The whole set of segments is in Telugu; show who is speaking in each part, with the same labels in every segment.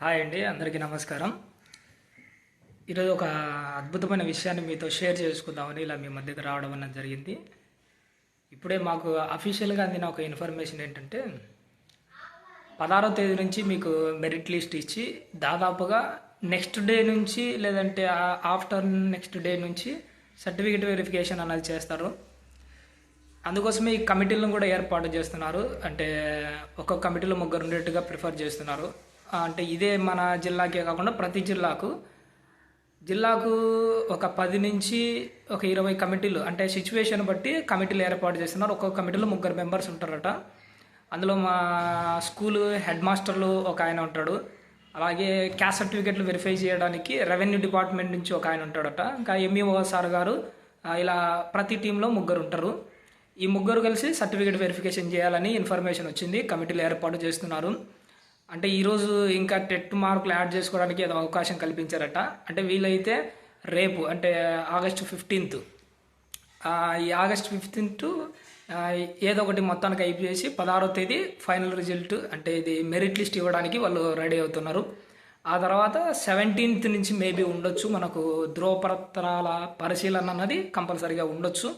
Speaker 1: హాయ్ అండి అందరికీ నమస్కారం. ఈరోజు ఒక అద్భుతమైన విషయాన్ని మీతో షేర్ చేసుకుందామని ఇలా మీ మధ్యకి రావడం అన్నది జరిగింది. ఇప్పుడే మాకు అఫీషియల్గా అందిన ఒక ఇన్ఫర్మేషన్ ఏంటంటే పదహారో తేదీ నుంచి మీకు మెరిట్ లిస్ట్ ఇచ్చి దాదాపుగా నెక్స్ట్ డే నుంచి లేదంటే ఆఫ్టర్ నెక్స్ట్ డే నుంచి సర్టిఫికేట్ వెరిఫికేషన్ అన్నది చేస్తారు. అందుకోసమే ఈ కమిటీలను కూడా ఏర్పాటు చేస్తున్నారు. అంటే ఒక్కొక్క కమిటీలో ముగ్గురు ఉండేట్టుగా ప్రిఫర్ చేస్తున్నారు. అంటే ఇదే మన జిల్లాకే కాకుండా ప్రతి జిల్లాకు. జిల్లాకు ఒక పది నుంచి ఒక ఇరవై కమిటీలు అంటే సిచ్యువేషన్ బట్టి కమిటీలు ఏర్పాటు చేస్తున్నారు. ఒక్కొక్క కమిటీలో ముగ్గురు మెంబర్స్ ఉంటారట. అందులో మా స్కూల్ హెడ్ మాస్టర్లు ఒక ఆయన ఉంటాడు. అలాగే క్యాస్ట్ సర్టిఫికెట్లు వెరిఫై చేయడానికి రెవెన్యూ డిపార్ట్మెంట్ నుంచి ఒక ఆయన ఉంటాడట. ఇంకా ఎంఈఓ సార్ గారు ఇలా ప్రతి టీంలో ముగ్గురు ఉంటారు. ఈ ముగ్గురు కలిసి సర్టిఫికేట్ వెరిఫికేషన్ చేయాలని ఇన్ఫర్మేషన్ వచ్చింది. కమిటీలు ఏర్పాటు చేస్తున్నారు. అంటే ఈరోజు ఇంకా టెట్ మార్కులు యాడ్ చేసుకోవడానికి ఏదో అవకాశం కల్పించారట. అంటే వీలైతే రేపు అంటే ఆగస్టు ఫిఫ్టీన్త్. ఈ ఆగస్ట్ ఫిఫ్టీన్త్ ఏదో ఒకటి మొత్తానికి అయిపోయేసి పదహారో తేదీ ఫైనల్ రిజల్ట్ అంటే ఇది మెరిట్ లిస్ట్ ఇవ్వడానికి వాళ్ళు రెడీ అవుతున్నారు. ఆ తర్వాత సెవెంటీన్త్ నుంచి మేబీ ఉండొచ్చు మనకు ధ్రువపత్రాల పరిశీలన అన్నది కంపల్సరీగా ఉండొచ్చు.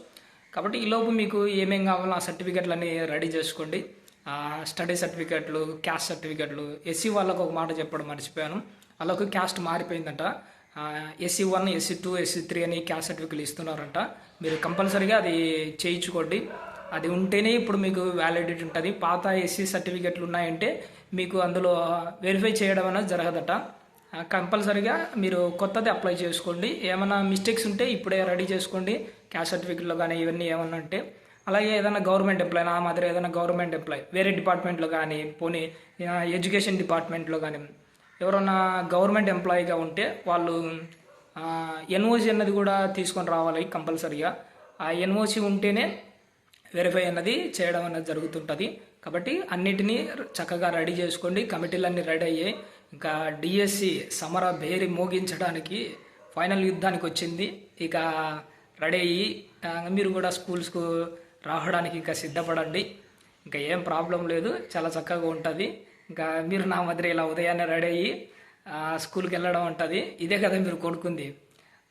Speaker 1: కాబట్టి ఈలోపు మీకు ఏమేం కావాలో ఆ సర్టిఫికెట్లన్నీ రెడీ చేసుకోండి. స్టడీ సర్టిఫికెట్లు క్యాస్ట్ సర్టిఫికెట్లు ఎస్సీ వాళ్ళకు ఒక మాట చెప్పడం మర్చిపోయాను. వాళ్ళకు caste మారిపోయిందంట. SC one SC two SC three అని క్యాస్ట్ సర్టిఫికెట్లు ఇస్తున్నారంట. మీరు కంపల్సరీగా అది చేయించుకోండి. అది ఉంటేనే ఇప్పుడు మీకు వ్యాలిడిటీ ఉంటుంది. పాత ఎస్సీ సర్టిఫికెట్లు ఉన్నాయంటే మీకు అందులో వెరిఫై చేయడం అనేది జరగదట. కంపల్సరీగా మీరు కొత్తది అప్లై చేసుకోండి. ఏమైనా మిస్టేక్స్ ఉంటే ఇప్పుడే రెడీ చేసుకోండి. క్యాస్ట్ సర్టిఫికెట్లో కానీ ఇవన్నీ ఏమన్నా ఉంటే. అలాగే ఏదైనా గవర్నమెంట్ ఎంప్లాయ్ నా మాదిరి ఏదైనా గవర్నమెంట్ ఎంప్లాయ్ వేరే డిపార్ట్మెంట్లో కానీ పోనీ ఎడ్యుకేషన్ డిపార్ట్మెంట్లో కానీ ఎవరన్నా గవర్నమెంట్ ఎంప్లాయీగా ఉంటే వాళ్ళు ఎన్ఓసి అన్నది కూడా తీసుకొని రావాలి కంపల్సరీగా. ఆ ఎన్ఓసి ఉంటేనే వెరిఫై అన్నది చేయడం అన్నది జరుగుతుంటుంది. కాబట్టి అన్నిటినీ చక్కగా రెడీ చేసుకోండి. కమిటీలన్నీ రెడీ అయ్యాయి ఇంకా డిఎస్సి సమర భేరి మోగించడానికి ఫైనల్ యుద్ధానికి వచ్చింది. ఇక రెడీ అయ్యి మీరు కూడా స్కూల్స్కు రావడానికి ఇంకా సిద్ధపడండి. ఇంకా ఏం ప్రాబ్లం లేదు చాలా చక్కగా ఉంటుంది. ఇంకా మీరు నా మధ్య ఇలా ఉదయాన్నే రెడీ అయ్యి స్కూల్కి వెళ్ళడం ఉంటుంది. ఇదే కదా మీరు కొడుకుంది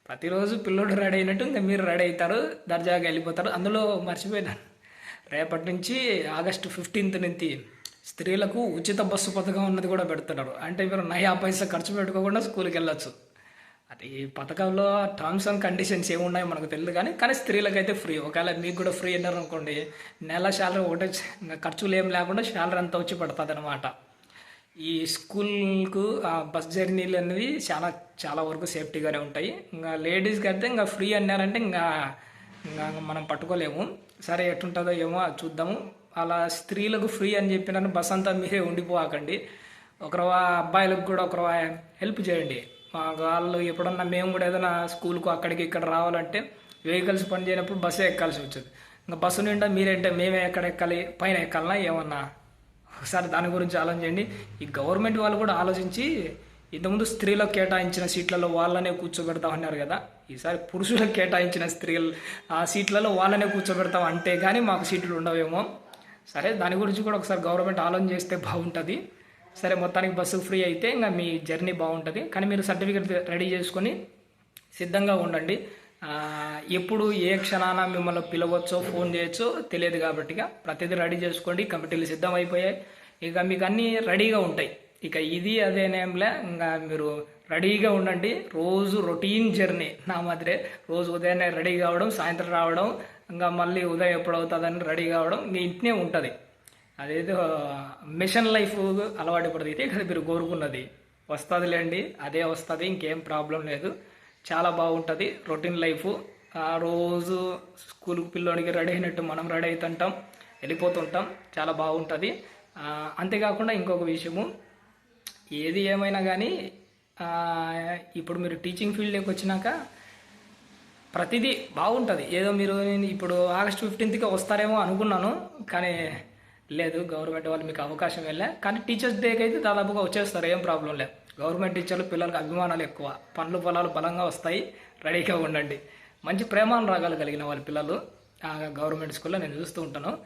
Speaker 1: ప్రతిరోజు పిల్లోడు రెడీ అయినట్టు ఇంకా మీరు రెడీ అవుతారు దర్జాగా వెళ్ళిపోతారు. అందులో మర్చిపోయినాను రేపటి నుంచి ఆగస్టు ఫిఫ్టీన్త్ నుంచి స్త్రీలకు ఉచిత బస్సు పథకం ఉన్నది కూడా పెడుతున్నారు. అంటే మీరు నయా పైసా ఖర్చు పెట్టుకోకుండా స్కూల్కి వెళ్ళొచ్చు. అది ఈ పథకంలో టర్మ్స్ అండ్ కండిషన్స్ ఏమున్నాయో మనకు తెలియదు కానీ కానీ స్త్రీలకైతే ఫ్రీ ఒకవేళ మీకు కూడా ఫ్రీ అన్నారు అనుకోండి నెల శాలరీ ఒకటే ఇంకా ఖర్చులు ఏం లేకుండా శాలరీ అంతా వచ్చి పడుతుంది అనమాట ఈ స్కూల్కు ఆ బస్ జర్నీలు అనేవి చాలా చాలా వరకు సేఫ్టీగానే ఉంటాయి. ఇంకా లేడీస్కి అయితే ఇంకా ఫ్రీ అన్నారంటే ఇంకా ఇంకా మనం పట్టుకోలేము. సరే ఎట్టుంటుందో ఏమో అది చూద్దాము. అలా స్త్రీలకు ఫ్రీ అని చెప్పినాను బస్ అంతా మీరే ఉండిపోకండి ఒకరు అబ్బాయిలకు కూడా ఒకరు హెల్ప్ చేయండి. వాళ్ళు ఎప్పుడన్నా మేము కూడా ఏదైనా స్కూల్కు అక్కడికి ఇక్కడ రావాలంటే వెహికల్స్ పనిచేయనప్పుడు బస్సే ఎక్కాల్సి వచ్చేది. ఇంకా బస్సు నిండా మీరేంటే మేమే ఎక్కడ ఎక్కాలి పైన ఎక్కాలనా ఏమన్నా? ఒకసారి దాని గురించి ఆలోచించండి. ఈ గవర్నమెంట్ వాళ్ళు కూడా ఆలోచించి ఇంతకుముందు స్త్రీలకు కేటాయించిన సీట్లలో వాళ్ళనే కూర్చోబెడతాం అన్నారు కదా. ఈసారి పురుషులకు కేటాయించిన స్త్రీలు ఆ సీట్లలో వాళ్ళనే కూర్చోబెడతాం అంటే కానీ మాకు సీట్లు ఉండవేమో. సరే దాని గురించి కూడా ఒకసారి గవర్నమెంట్ ఆలోచన చేస్తే బాగుంటుంది. సరే మొత్తానికి బస్సు ఫ్రీ అయితే ఇంకా మీ జర్నీ బాగుంటుంది. కానీ మీరు సర్టిఫికేట్ రెడీ చేసుకొని సిద్ధంగా ఉండండి. ఎప్పుడు ఏ క్షణాన మిమ్మల్ని పిలవచ్చో ఫోన్ చేయొచ్చో తెలియదు కాబట్టి ఇక ప్రతిదీ రెడీ చేసుకోండి. కమిటీలు సిద్ధం అయిపోయాయి ఇక మీకు అన్నీ రెడీగా ఉంటాయి. ఇక ఇది అదేనేంలే ఇంకా మీరు రెడీగా ఉండండి. రోజు రొటీన్ జర్నీ నా మాదిరే. రోజు ఉదయాన్నే రెడీ కావడం సాయంత్రం రావడం ఇంకా మళ్ళీ ఉదయం ఎప్పుడవుతుందని రెడీ కావడం మీ ఇంటినే ఉంటుంది. అదేదో మిషన్ లైఫ్ అలవాటు పడితే ఇక్కడ కదా మీరు కోరుకున్నది. వస్తుందిలేండి అదే వస్తుంది ఇంకేం ప్రాబ్లం లేదు. చాలా బాగుంటుంది రొటీన్ లైఫ్. ఆ రోజు స్కూల్కి పిల్లోనికి రెడీ అయినట్టు మనం రెడీ అవుతుంటాం వెళ్ళిపోతుంటాం. చాలా బాగుంటుంది. అంతేకాకుండా ఇంకొక విషయము ఏది ఏమైనా కానీ ఇప్పుడు మీరు టీచింగ్ ఫీల్డ్లోకి వచ్చినాక ప్రతిదీ బాగుంటుంది. ఏదో మీరు ఇప్పుడు ఆగస్ట్ ఫిఫ్టీన్త్కి వస్తారేమో అనుకున్నాను కానీ లేదు గవర్నమెంట్ వాళ్ళు మీకు అవకాశం వెళ్ళా కానీ టీచర్స్ డేకి అయితే దాదాపుగా వచ్చేస్తారు ఏం ప్రాబ్లం లేదు. గవర్నమెంట్ టీచర్లు పిల్లలకు అభిమానాలు ఎక్కువ. పండ్లు పొలాలు బలంగా వస్తాయి రెడీగా ఉండండి. మంచి ప్రేమాను రాగాలు కలిగిన వాళ్ళ పిల్లలు గవర్నమెంట్ స్కూల్లో నేను చూస్తూ ఉంటాను.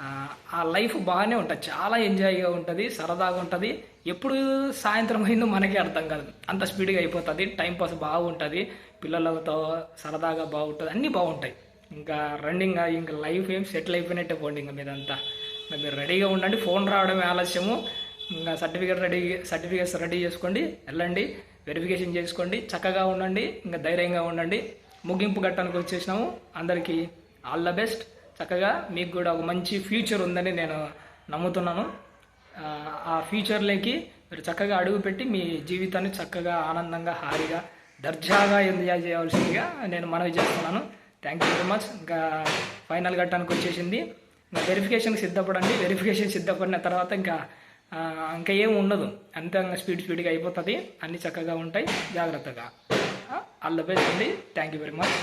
Speaker 1: ఆ, లైఫ్ బాగానే ఉంటుంది. చాలా ఎంజాయ్గా ఉంటుంది సరదాగా ఉంటుంది. ఎప్పుడు సాయంత్రం అయిందో మనకే అర్థం కాదు. అంత స్పీడ్గా అయిపోతుంది టైం పాస్ బాగుంటుంది పిల్లలతో సరదాగా బాగుంటుంది అన్నీ బాగుంటాయి. ఇంకా రన్నింగ్ ఇంకా లైఫ్ ఏం సెటిల్ అయిపోయినట్టే పోండి ఇంకా మీదంతా. మీరు రెడీగా ఉండండి. ఫోన్ రావడమే ఆలస్యము. ఇంకా సర్టిఫికేట్ రెడీ సర్టిఫికేట్స్ రెడీ చేసుకోండి. వెళ్ళండి. వెరిఫికేషన్ చేసుకోండి. చక్కగా ఉండండి. ఇంకా ధైర్యంగా ఉండండి. ముగింపు ఘట్టానికి వచ్చేసినాము. అందరికీ ఆల్ ద బెస్ట్. చక్కగా మీకు కూడా ఒక మంచి ఫ్యూచర్ ఉందని నేను నమ్ముతున్నాను. ఆ, ఫ్యూచర్లోకి మీరు చక్కగా అడుగుపెట్టి మీ జీవితాన్ని చక్కగా ఆనందంగా హాయిగా దర్జాగా ఎంజాయ్ చేయవలసిందిగా నేను మనవి చేస్తున్నాను. థ్యాంక్ యూ వెరీ మచ్ ఇంకా ఫైనల్ ఘట్టానికి వచ్చేసింది. వెరిఫికేషన్కి సిద్ధపడండి. వెరిఫికేషన్ సిద్ధపడిన తర్వాత ఇంకా ఇంకా ఏం ఉండదు. అంతే స్పీడ్ స్పీడ్గా అయిపోతుంది. అన్నీ చక్కగా ఉంటాయి. జాగ్రత్తగా. అల్ల బెస్ట్ అండి థ్యాంక్ యూ వెరీ మచ్